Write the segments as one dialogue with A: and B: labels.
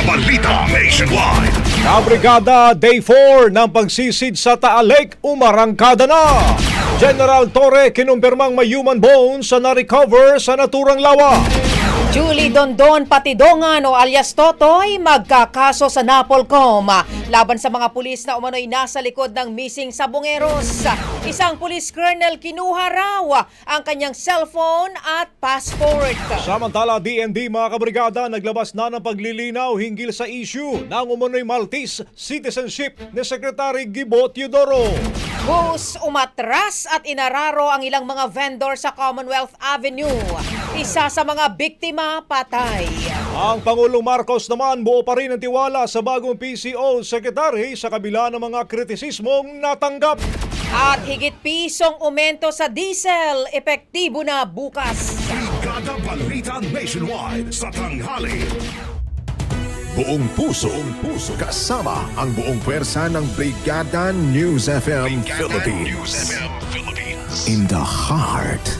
A: Brigada Balita Nationwide.
B: Kabrigada Day 4 ng pagsisid sa Taal Lake umarangkada na. General Torre kinumpirmang may human bones sa na-recover sa naturang lawa.
C: Julie Dondon Patidongan o alias Totoy magkakaso sa Napolcom laban sa mga pulis na umano'y nasa likod ng missing sa Bungeros. Isang police colonel kinuha raw ang kanyang cellphone at passport.
B: Samantala, DND mga kabrigada naglabas na ng paglilinaw hinggil sa issue ng umano'y Maltese citizenship ni Secretary Gibo Teodoro.
C: Bus umatras at inararo ang ilang mga vendor sa Commonwealth Avenue. Isa sa mga biktima patay.
B: Ang Pangulong Marcos naman buo pa rin ang tiwala sa bagong PCO Secretary sa kabila ng mga kritisismong natanggap.
C: At higit pisong umento sa diesel, epektibo na bukas.
A: Brigada Balita Nationwide sa tanghali.
D: Buong puso, buong puso kasama ang buong pwersa ng Brigada News FM Philippines. In the heart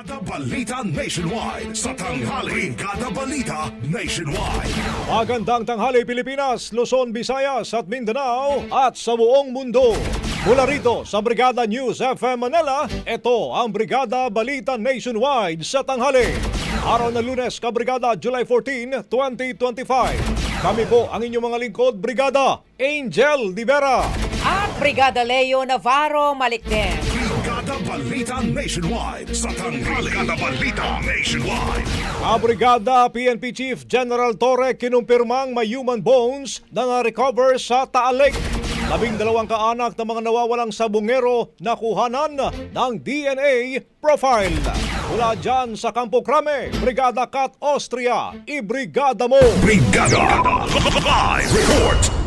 A: Brigada Balita Nationwide sa tanghali. Brigada Balita Nationwide.
B: Magandang tanghali Pilipinas, Luzon, Visayas at Mindanao at sa buong mundo. Mula rito sa Brigada News FM Manila, ito ang Brigada Balita Nationwide sa tanghali. Araw na lunes, Kabrigada, July 14, 2025. Kami po ang inyong mga lingkod, Brigada Angel Divera.
C: At Brigada Leo Navarro Malikden.
A: Brigada Balita Nationwide sa tanghali. Brigada Balita Nationwide.
B: Kabrigada PNP Chief General Torre kinumpirmang may human bones na na-recover sa Taal Lake. Labing dalawang kaanak ng mga nawawalang sabungero na kuhanan ng DNA profile. Mula dyan sa Campo Crame, Brigada Kat Austria, ibrigada mo!
A: Brigada Live Report.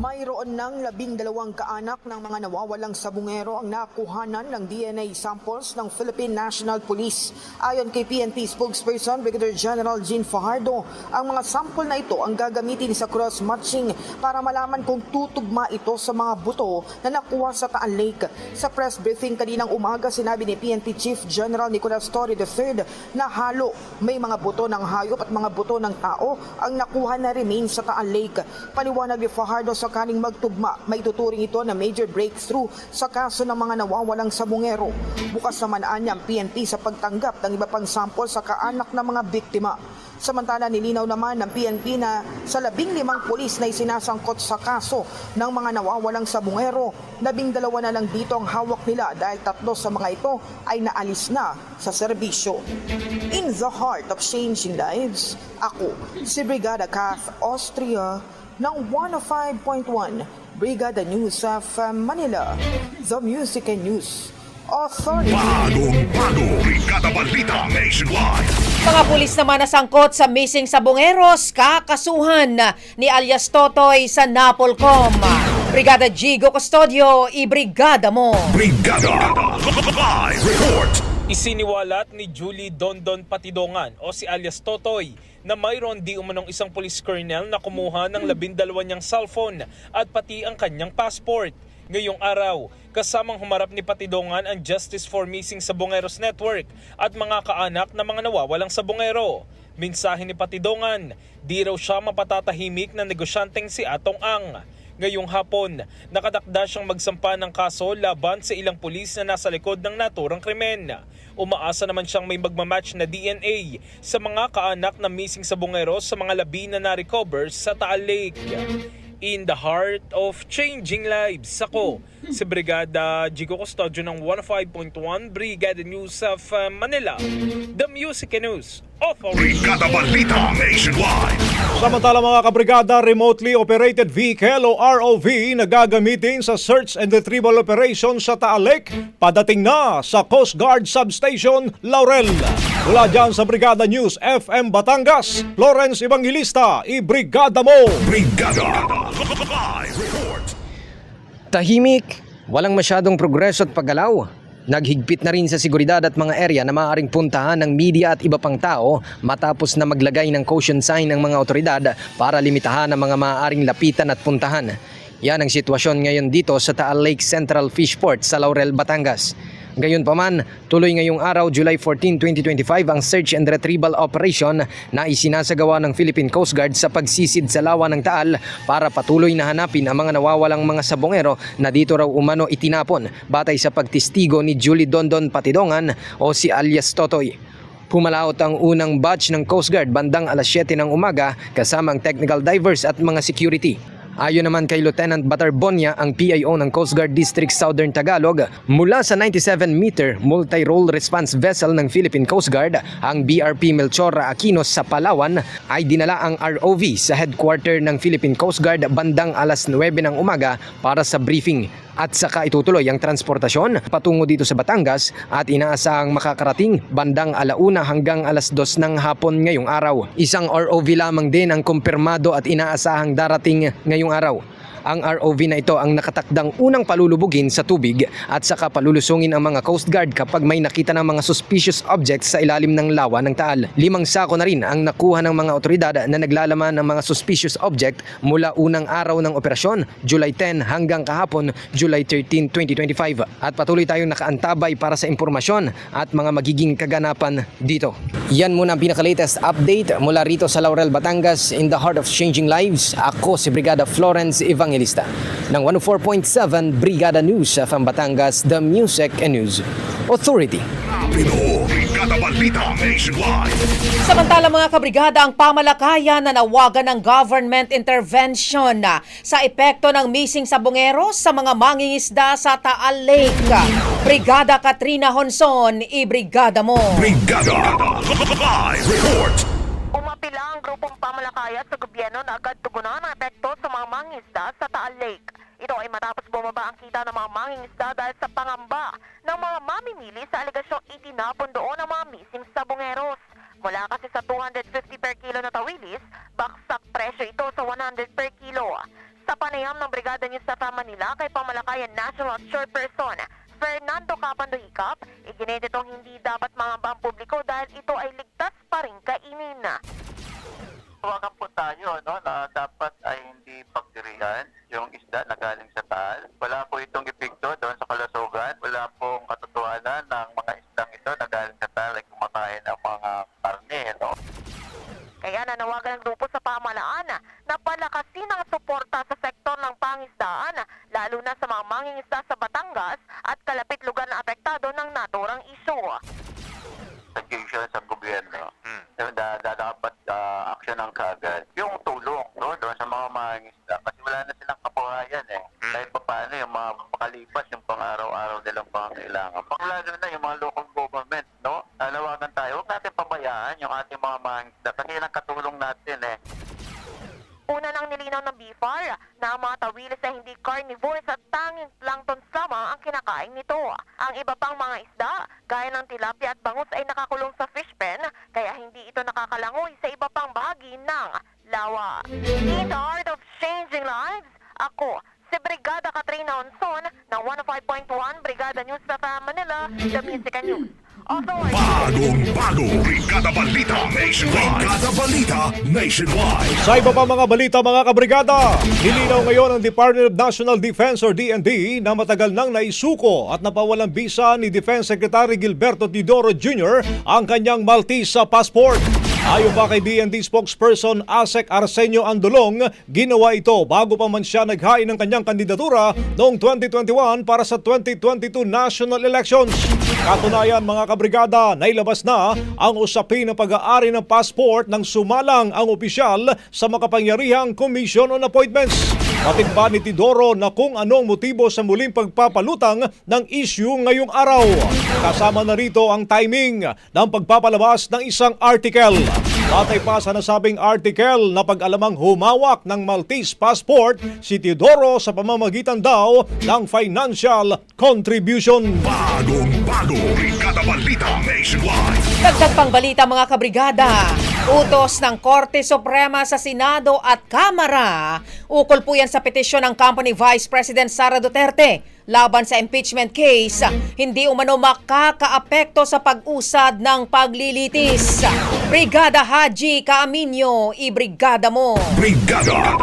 E: Mayroon ng labing dalawang kaanak ng mga nawawalang sabungero ang nakuhanan ng DNA samples ng Philippine National Police. Ayon kay PNP spokesperson Brigadier General Jean Fajardo, ang mga sample na ito ang gagamitin sa cross-matching para malaman kung tutugma ito sa mga buto na nakuha sa Taal Lake. Sa press briefing kaninang umaga, sinabi ni PNP Chief General Nicolas Torre III na halo may mga buto ng hayop at mga buto ng tao ang nakuha na remains sa Taal Lake. Paliwanag ni Fajardo sa kaning magtugma, may tuturing ito na major breakthrough sa kaso ng mga nawawalang sabungero. Bukas naman anya ang PNP sa pagtanggap ng iba pang sample sa kaanak ng mga biktima. Samantala nilinaw naman ng PNP na sa labing limang pulis na isinasangkot sa kaso ng mga nawawalang sabungero, labing dalawa na lang dito ang hawak nila dahil tatlo sa mga ito ay naalis na sa serbisyo. In the heart of changing lives, ako si Brigada Kath Austria ng 105.1 Brigada News of uh, Manila, The Music and News Authority.
A: Bagong bago, Brigada Balita Nationwide.
C: Mga pulis naman nasangkot sa missing sabongeros, kakasuhan ni alias Totoy sa Napolcom. Brigada Gigo Custodio, ibrigada mo.
A: Brigada Live Report.
F: Isiniwalat ni Julie Dondon Patidongan o si alias Totoy na mayroon di umanong isang police colonel na kumuha ng labindalawa niyang cellphone at pati ang kanyang passport. Ngayong araw, kasamang humarap ni Patidongan ang Justice for Missing Sabongeros Network at mga kaanak na mga nawawalang sabongero. Mensahe ni Patidongan, di raw siya mapatatahimik na negosyanteng si Atong Ang. Ngayong hapon, nakadakda siyang magsampa ng kaso laban sa ilang pulis na nasa likod ng naturang krimen. Umaasa naman siyang may magmamatch na DNA sa mga kaanak na missing sa bungero sa mga labi na na-recover sa Taal Lake. In the heart of changing lives, ako si Brigada Jigo Custodio ng 105.1 Brigada News of uh, Manila, The Music News Authority.
A: Brigada Balita Nationwide.
B: Samantala mga kabrigada, remotely operated vehicle o ROV na gagamitin sa search and retrieval operation sa Taal Lake, padating na sa Coast Guard Substation, Laurel. Mula dyan sa Brigada News FM Batangas, Lawrence Evangelista, ibrigada mo!
A: Brigada Live Report.
G: Tahimik, walang masyadong progreso at paggalaw. Naghigpit na rin sa seguridad at mga area na maaaring puntahan ng media at iba pang tao matapos na maglagay ng caution sign ng mga otoridad para limitahan ang mga maaaring lapitan at puntahan. Yan ang sitwasyon ngayon dito sa Taal Lake Central Fishport sa Laurel, Batangas. Gayunpaman, tuloy ngayong araw, July 14, 2025 ang search and retrieval operation na isinasagawa ng Philippine Coast Guard sa pagsisid sa lawa ng Taal para patuloy na hanapin ang mga nawawalang mga sabongero na dito raw umano itinapon batay sa pagtistigo ni Julie Dondon Patidongan o si alias Totoy. Pumalaot ang unang batch ng Coast Guard bandang alas 7 ng umaga kasama ang technical divers at mga security. Ayon naman kay Lieutenant Batarbonia, ang PIO ng Coast Guard District Southern Tagalog, mula sa 97-meter multi-role response vessel ng Philippine Coast Guard, ang BRP Melchora Aquino sa Palawan, ay dinala ang ROV sa headquarter ng Philippine Coast Guard bandang alas 9 ng umaga para sa briefing at saka itutuloy ang transportasyon patungo dito sa Batangas at inaasahang makakarating bandang alauna hanggang alas dos ng hapon ngayong araw. Isang ROV lamang din ang kumpirmado at inaasahang darating ngayong araw. Ang ROV na ito ang nakatakdang unang palulubugin sa tubig at saka palulusungin ang mga Coast Guard kapag may nakita ng mga suspicious objects sa ilalim ng lawa ng Taal. Limang sako na rin ang nakuha ng mga otoridad na naglalaman ng mga suspicious object mula unang araw ng operasyon, July 10 hanggang kahapon, July 13, 2025. At patuloy tayong nakaantabay para sa impormasyon at mga magiging kaganapan dito. Yan muna ang pinaka-latest update mula rito sa Laurel, Batangas in the heart of changing lives. Ako si Brigada Florence Evangelista ng 104.7 Brigada News from Batangas, The Music and News Authority.
A: Pino, Brigada Balita Nationwide.
C: Samantala mga kabrigada, ang pamalakayan na nawagan ng government intervention na sa epekto ng missing sabongeros sa mga mangingisda sa Taal Lake. Brigada Katrina Honson, ibrigada mo.
A: Brigada Live Report.
H: Umapila ang grupong pamalakayat sa gobyerno na agad tugunan ang epekto sa mga mangingisda sa Taal Lake. Ito ay matapos bumaba ang kita ng mga mangingisda dahil sa pangamba ng mga mamimili sa alegasyong itinapon doon ang mga missing sabongeros. Mula kasi sa 250 per kilo na tawilis, baksak presyo ito sa 100 per kilo. Sa panayam ng ng Brigada News sa Manila kay Pamalakayan National Chairperson Fernando Capando Hicap, iginit itong hindi dapat mangamba ang publiko dahil ito ay ligtas pa rin kainin.
I: Tawagan po tayo no, na dapat ay hindi pagdirian yung isda na galing sa taal. Wala po itong epekto doon sa kalusugan. Wala pong katotohanan ng mga isdang ito na galing sa taal ay kumakain ng mga karne. No?
H: Kaya nanawagan ng grupo sa pamalaan na palakasin ang suporta sa sektor ng pangisdaan, lalo na sa mga mangingisda sa Batangas at kalapit lugar na apektado ng naturang isyu.
I: Suggestion sa gobyerno na, na, na dapat uh, action ng kagad. Yung tulong no, doon sa mga mangingisda. Kasi wala na silang kabuhayan eh. Kahit pa paano yung mga makalipas yung pang-araw-araw nilang pangangailangan. Panglalo na yung mga local government, no? Nanawagan tayo, huwag natin pabayaan yung ating mga mangingisda kasi yan ang katulong natin eh.
H: Una nang nilinaw ng BFAR na ang mga tawilis ay hindi carnivores at tanging plankton lamang ang kinakain nito. Ang iba pang mga isda, gaya ng tilapia at bangus ay nakakulong sa fish pen, kaya hindi ito nakakalangoy sa iba pang bahagi ng lawa. In the Art of Changing Lives, ako, si Brigada Katrina Onson ng 105.1 Brigada News sa Manila, The Music and News.
A: Bagong bago, Brigada Balita Nationwide. Brigada Balita Nationwide.
B: Sa iba pa mga balita mga kabrigada, nilinaw ngayon ng Department of National Defense or DND na matagal nang naisuko at napawalang bisa ni Defense Secretary Gilberto Tidoro Jr. ang kanyang Maltese passport. Ayon pa kay DND spokesperson Asek Arsenio Andolong, ginawa ito bago pa man siya naghain ng kanyang kandidatura noong 2021 para sa 2022 national elections. Katunayan mga kabrigada, nailabas na ang usapin ng pag-aari ng passport ng sumalang ang opisyal sa makapangyarihang Commission on Appointments. Patimba ni Tidoro na kung anong motibo sa muling pagpapalutang ng issue ngayong araw. Kasama na rito ang timing ng pagpapalabas ng isang article. Batay pa sa nasabing article na pag-alamang humawak ng Maltese passport si Tidoro sa pamamagitan daw ng financial contribution.
A: Bagong bago, Brigada Balita Nationwide.
C: Dagdag pang balita mga kabrigada. Utos ng Korte Suprema sa Senado at Kamara. Ukol po yan sa petisyon ng company Vice President Sara Duterte laban sa impeachment case. Hindi umano makakaapekto sa pag-usad ng paglilitis. Brigada Haji Kaaminyo, ibrigada mo.
A: Brigada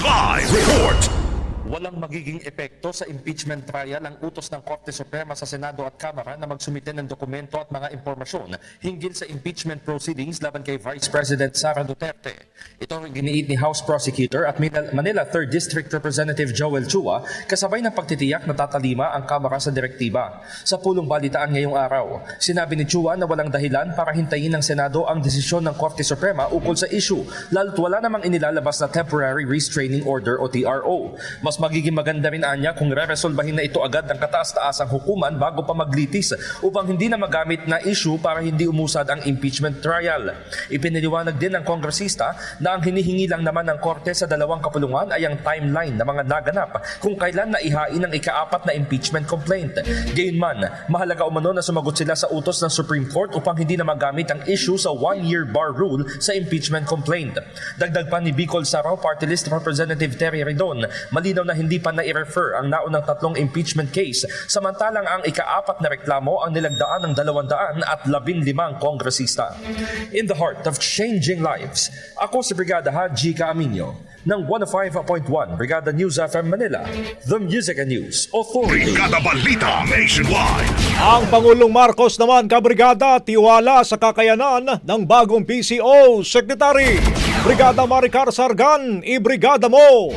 A: Live Report.
J: Walang magiging epekto sa impeachment trial ang utos ng Korte Suprema sa Senado at Kamara na magsumite ng dokumento at mga impormasyon hinggil sa impeachment proceedings laban kay Vice President Sara Duterte. Ito ang giniit ni House Prosecutor at Manila 3rd District Representative Joel Chua kasabay ng pagtitiyak na tatalima ang Kamara sa direktiba. Sa pulong balitaan ngayong araw, sinabi ni Chua na walang dahilan para hintayin ng Senado ang desisyon ng Korte Suprema ukol sa issue lalo't wala namang inilalabas na Temporary Restraining Order o TRO. Mas magiging maganda rin anya kung re-resolbahin na ito agad ng kataas-taasang hukuman bago pa maglitis upang hindi na magamit na issue para hindi umusad ang impeachment trial. Ipiniliwanag din ng kongresista na ang hinihingi lang naman ng korte sa dalawang kapulungan ay ang timeline ng mga naganap kung kailan na ihain ang ikaapat na impeachment complaint. Gayunman, mahalaga umano na sumagot sila sa utos ng Supreme Court upang hindi na magamit ang issue sa one-year bar rule sa impeachment complaint. Dagdag pa ni Bicol Saraw Party List Representative Terry Redon, malinaw na hindi pa na-refer ang naunang tatlong impeachment case samantalang ang ikaapat na reklamo ang nilagdaan ng dalawandaan at labinlimang kongresista. In the heart of changing lives, ako si Brigada Haji Caaminyo ng 105.1 Brigada News FM Manila, The Music and News Authority.
A: Brigada Balita Nationwide.
B: Ang Pangulong Marcos naman, kabrigada, tiwala sa kakayanan ng bagong PCO Secretary. Brigada Maricar Sargan, ibrigada mo!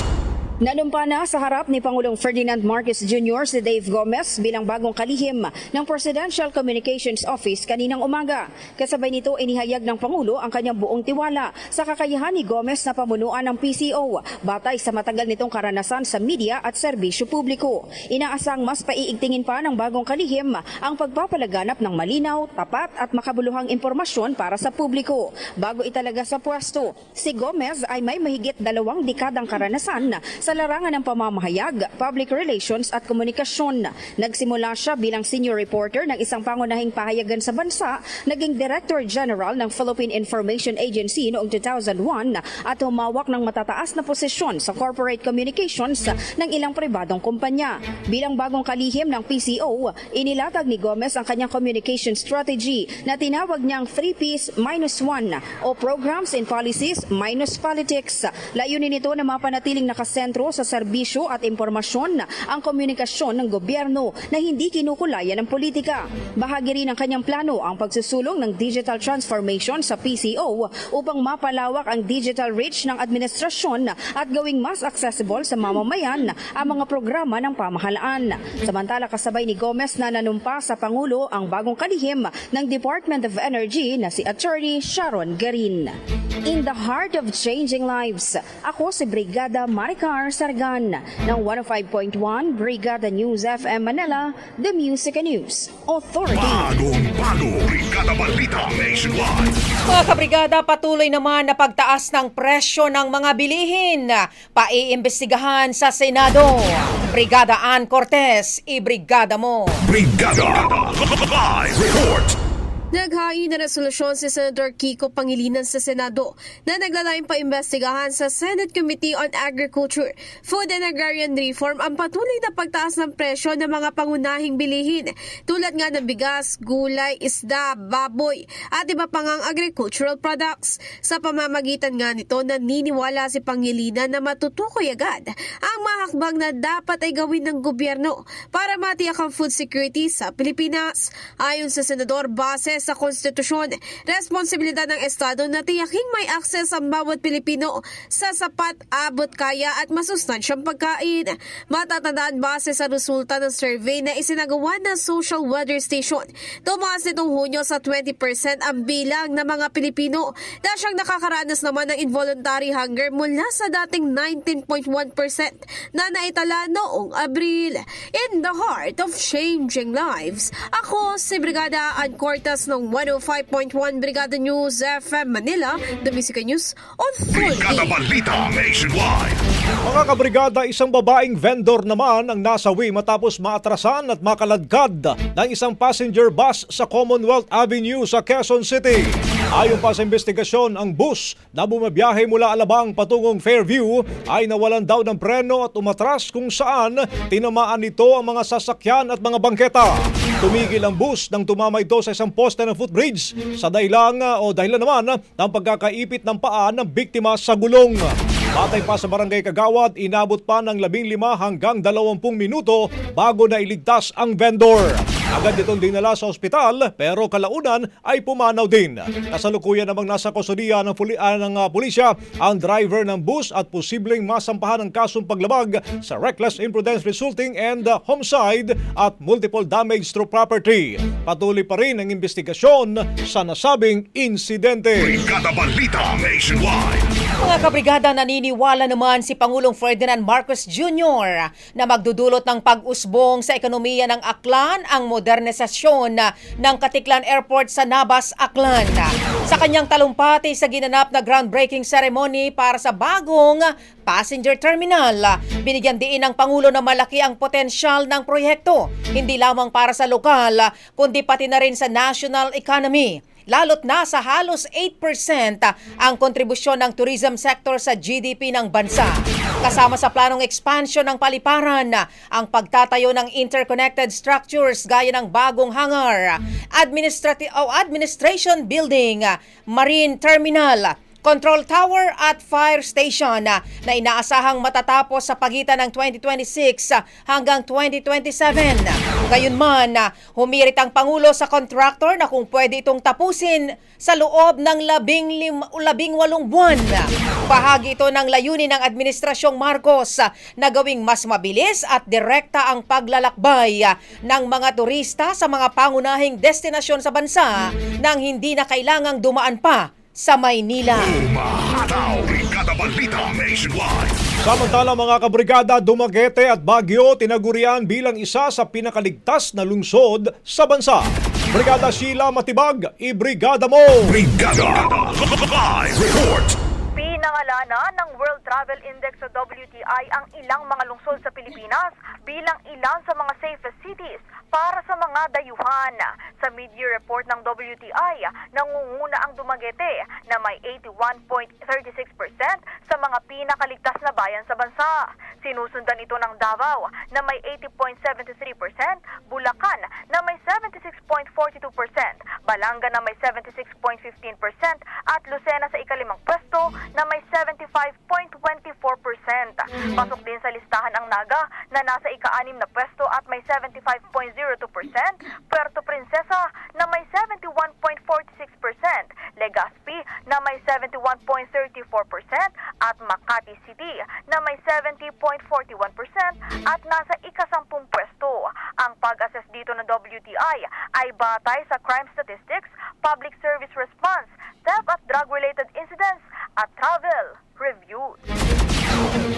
K: Nanumpa na sa harap ni Pangulong Ferdinand Marcos Jr. si Dave Gomez bilang bagong kalihim ng Presidential Communications Office kaninang umaga. Kasabay nito inihayag ng Pangulo ang kanyang buong tiwala sa kakayahan ni Gomez na pamunuan ng PCO batay sa matagal nitong karanasan sa media at serbisyo publiko. Inaasang mas paiigtingin pa ng bagong kalihim ang pagpapalaganap ng malinaw, tapat at makabuluhang impormasyon para sa publiko. Bago italaga sa pwesto, si Gomez ay may mahigit dalawang dekadang karanasan sa sa larangan ng pamamahayag, public relations at komunikasyon. Nagsimula siya bilang senior reporter ng isang pangunahing pahayagan sa bansa, naging Director General ng Philippine Information Agency noong 2001 at humawak ng matataas na posisyon sa corporate communications ng ilang pribadong kumpanya. Bilang bagong kalihim ng PCO, inilatag ni Gomez ang kanyang communication strategy na tinawag niyang 3Ps minus 1 o Programs and Policies minus Politics. Layunin nito na mapanatiling nakasentro sa serbisyo at impormasyon ang komunikasyon ng gobyerno na hindi kinukulayan ng politika. Bahagi rin ng kanyang plano ang pagsusulong ng digital transformation sa PCO upang mapalawak ang digital reach ng administrasyon at gawing mas accessible sa mamamayan ang mga programa ng pamahalaan. Samantala kasabay ni Gomez na nanumpa sa Pangulo ang bagong kalihim ng Department of Energy na si Attorney Sharon Garin. In the heart of changing lives, ako si Brigada Maricar Sargan ng 105.1 Brigada News FM Manila, The Music and News Authority.
A: Bagong bago, Brigada Balita Nationwide.
C: Mga kabrigada, patuloy naman na pagtaas ng presyo ng mga bilihin. Paiimbestigahan sa Senado. Brigada Ann Cortez, ibrigada mo.
A: Brigada Live Report.
L: Naghain na resolusyon si Senator Kiko Pangilinan sa Senado na naglalayong paimbestigahan sa Senate Committee on Agriculture, Food and Agrarian Reform ang patuloy na pagtaas ng presyo ng mga pangunahing bilihin tulad nga ng bigas, gulay, isda, baboy at iba pang ang agricultural products. Sa pamamagitan nga nito, naniniwala si Pangilinan na matutukoy agad ang mahakbang na dapat ay gawin ng gobyerno para matiyak ang food security sa Pilipinas. Ayon sa Senador, base sa konstitusyon, responsibilidad ng Estado na tiyaking may akses ang bawat Pilipino sa sapat, abot kaya at masustansyang pagkain. Matatandaan base sa resulta ng survey na isinagawa ng Social Weather Station, tumaas nitong Hunyo sa 20% ang bilang ng mga Pilipino na siyang nakakaranas naman ng involuntary hunger mula sa dating 19.1% na naitala noong Abril. In the heart of changing lives, ako si Brigada Ann Cortas ng 105.1 Brigada News FM Manila, The Music News
A: Brigada
L: Authority.
A: Balita Nationwide.
B: Mga kabrigada, isang babaeng vendor naman ang nasawi matapos maatrasan at makaladkad ng isang passenger bus sa Commonwealth Avenue sa Quezon City. Ayon pa sa investigasyon, ang bus na bumabiyahe mula Alabang patungong Fairview ay nawalan daw ng preno at umatras kung saan tinamaan nito ang mga sasakyan at mga bangketa. Tumigil ang bus nang tumama ito sa isang poste ng footbridge sa dahilan o dahilan naman ng pagkakaipit ng paa ng biktima sa gulong. Batay pa sa barangay Kagawad, inabot pa ng 15 hanggang 20 minuto bago na iligtas ang vendor. Agad itong dinala sa ospital pero kalaunan ay pumanaw din. Kasalukuyan namang nasa kustudiya ng, puli- ah, ng ah, pulisya ang driver ng bus at posibleng masampahan ng kasong paglabag sa reckless imprudence resulting and ah, homicide at multiple damage to property. Patuloy pa rin ang investigasyon sa nasabing insidente.
A: Brigada Balita Nationwide.
C: Mga kabrigada, naniniwala naman si Pangulong Ferdinand Marcos Jr. na magdudulot ng pag-usbong sa ekonomiya ng Aklan ang modernisasyon ng Katiklan Airport sa Nabas, Aklan. Sa kanyang talumpati sa ginanap na groundbreaking ceremony para sa bagong passenger terminal, binigyan diin ng Pangulo na malaki ang potensyal ng proyekto, hindi lamang para sa lokal, kundi pati na rin sa national economy lalo't na sa halos 8% ang kontribusyon ng tourism sector sa GDP ng bansa. Kasama sa planong expansion ng paliparan, ang pagtatayo ng interconnected structures gaya ng bagong hangar, administrati- o administration building, marine terminal, control tower at fire station na inaasahang matatapos sa pagitan ng 2026 hanggang 2027. Gayunman, humirit ang Pangulo sa contractor na kung pwede itong tapusin sa loob ng labing, lim, labing walong buwan. Bahagi ito ng layunin ng Administrasyong Marcos na gawing mas mabilis at direkta ang paglalakbay ng mga turista sa mga pangunahing destinasyon sa bansa nang hindi na kailangang dumaan pa sa Maynila.
A: Umahataw, Brigada Balita Nationwide.
B: Samantala mga kabrigada, Dumaguete at Baguio tinagurian bilang isa sa pinakaligtas na lungsod sa bansa. Brigada Sheila Matibag, ibrigada mo!
A: Brigada Live Report.
H: Pinangalan Itinala na ng World Travel Index o WTI ang ilang mga lungsod sa Pilipinas bilang ilan sa mga safest cities para sa mga dayuhan. Sa mid-year report ng WTI, nangunguna ang Dumaguete na may 81.36% sa mga pinakaligtas na bayan sa bansa. Sinusundan ito ng Davao na may 80.73%, Bulacan na may 76.42%, Balanga na may 76.15% at Lucena sa ikalimang pwesto na may 75.24%. Pasok din sa listahan ang Naga na nasa ika-anim na pwesto at may 75.02%, Puerto Princesa na may 71.46%, Legazpi na may 71.34% at Makati City na may 70.41% at nasa ikasampung pwesto. Ang pag-assess dito ng WTI ay batay sa crime statistics, public service response, theft at drug-related incidents at travel reviews.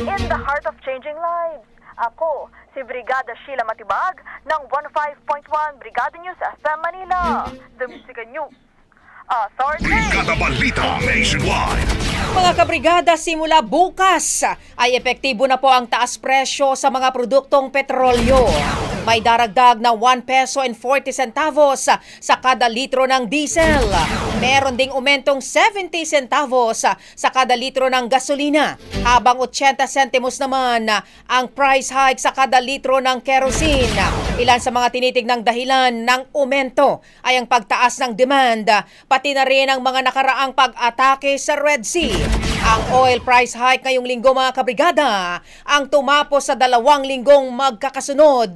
H: In the heart of changing lives, ako si Brigada Sheila Matibag ng 15.1 Brigada News FM Manila, The Music News Authority.
A: Brigada Balita Nationwide.
C: Mga kabrigada, simula bukas ay epektibo na po ang taas presyo sa mga produktong petrolyo. May daragdag na 1 peso and 40 centavos sa kada litro ng diesel. Meron ding umentong 70 centavos sa kada litro ng gasolina. Habang 80 centimos naman ang price hike sa kada litro ng kerosene. Ilan sa mga tinitignang dahilan ng umento ay ang pagtaas ng demand, pati na rin ang mga nakaraang pag-atake sa Red Sea. Ang oil price hike ngayong linggo mga kabrigada ang tumapos sa dalawang linggong magkakasunod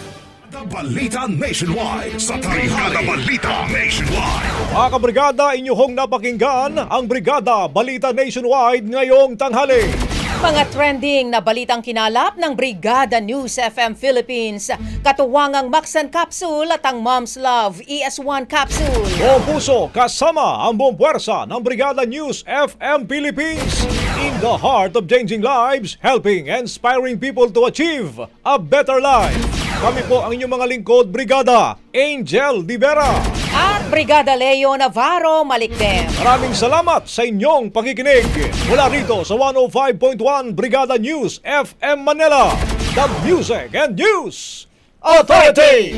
A: Brigada Balita Nationwide. Sa. Brigada Balita Nationwide.
B: Mga kabrigada, inyong napakinggan ang Brigada Balita Nationwide ngayong tanghali.
C: Mga trending na balitang kinalap ng Brigada News FM Philippines, katuwang ang Maxan Capsule at ang Mom's Love ES1 Capsule.
B: Buong puso kasama ang buong puwersa ng Brigada News FM Philippines. In the heart of changing lives, helping and inspiring people to achieve a better life. Kami po ang inyong mga lingkod, Brigada Angel Divera.
C: At Brigada Leo Navarro Malikdem.
B: Maraming salamat sa inyong pakikinig. Mula rito sa 105.1 Brigada News FM Manila, The Music and News Authority.